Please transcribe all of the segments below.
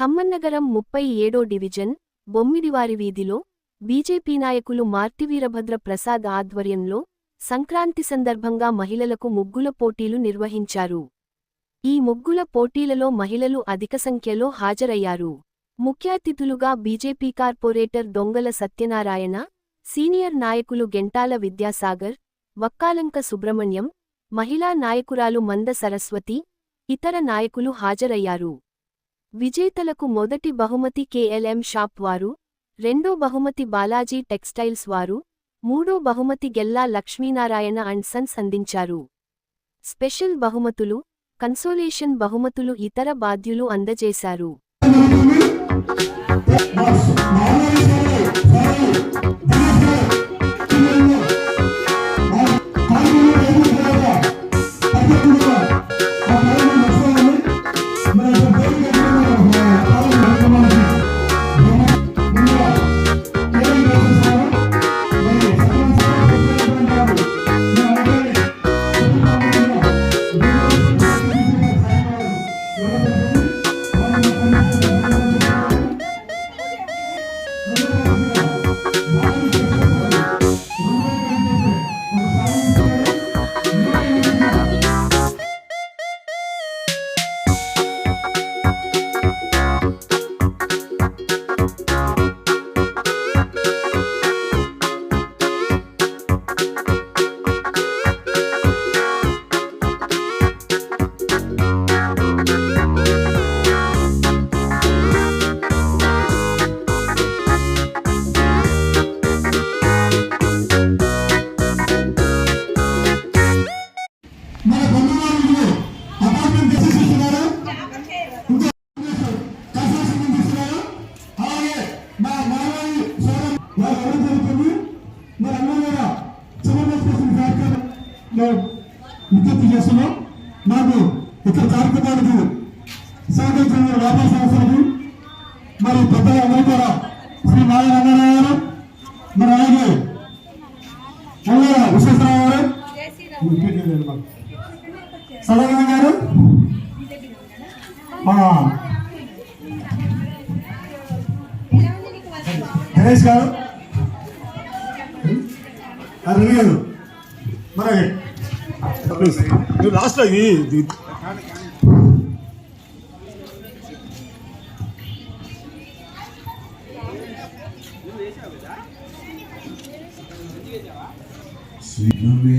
ఖమ్మన్నగరం ముప్పై ఏడో డివిజన్ బొమ్మిడివారి వీధిలో బీజేపీ నాయకులు మార్తివీరభద్ర ప్రసాద్ ఆధ్వర్యంలో సంక్రాంతి సందర్భంగా మహిళలకు ముగ్గుల పోటీలు నిర్వహించారు. ఈ ముగ్గుల పోటీలలో మహిళలు అధిక సంఖ్యలో హాజరయ్యారు. ముఖ్య అతిథులుగా బీజేపీ కార్పొరేటర్ దొంగల సత్యనారాయణ సీనియర్ నాయకులు గెంటాల విద్యాసాగర్ వక్కాలంక సుబ్రహ్మణ్యం మహిళా నాయకురాలు మంద సరస్వతి ఇతర నాయకులు హాజరయ్యారు. విజేతలకు మొదటి బహుమతి కేఎల్ఎం షాప్ వారు రెండో బహుమతి బాలాజీ టెక్స్టైల్స్ వారు మూడో బహుమతి గెల్లా లక్ష్మీనారాయణ అండ్ సన్స్ అందించారు స్పెషల్ బహుమతులు కన్సోలేషన్ బహుమతులు ఇతర బాధ్యులు అందజేశారు. మన బంధువాళ్ళు అపార్ట్మెంట్ తీసిస్తున్నారు కన్స్ట్రక్షన్ తీస్తున్నారు అలాగే మా మానవాళి సోదరు వారు ఎవరు జరుగుతుంది మరి అందరూ కూడా సమన్వయం కార్యక్రమం విజ్ఞప్తి చేస్తున్నాం. మాకు ఇక్కడ కార్యక్రమానికి సహకరించిన వ్యాపార సంస్థలకు మరి పెద్దల అందరూ కూడా శ్రీ నారాయణ గారు మరి అలాగే విశ్వేశ్వరరావు గారు. సదానంద గారు? గణేష్ గారు? ఆ, రవి గారు మరి. ప్లీజ్ మీరు లాస్ట్లో ఇది ఇది- శ్రీరమే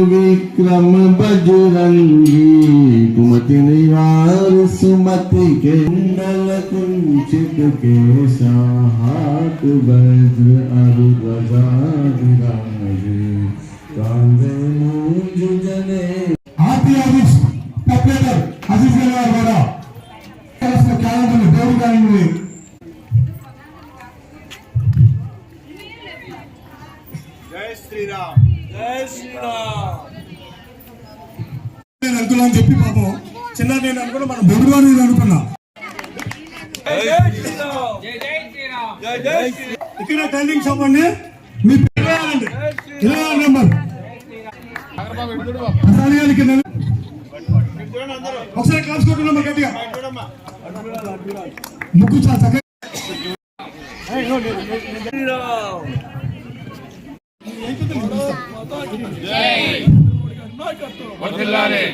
विक्रम बजरंगी कुमति निवार सुमति के कुंडल कुंचित के साहात वज्र अरु आदिश अज़ीज़ क्या नाम है देवी జై శ్రీరామ్. జై శ్రీరామ్. నేను అనుకున్నా అని చెప్పి పాపం చిన్న నేను అనుకున్నా మన బొడుగు అని నేను అనుకున్నా. జై జై శ్రీరామ్. ఇక్కడ టైలింగ్ షాప్ అండి. మీ పేరు రాయాలండి ఇరవై ఆరు నెంబర్. ఒకసారి క్లాస్ కొట్టున్నామా గట్టిగా? ముగ్గు చాలా చక్కగా వర్ధిల్లాలి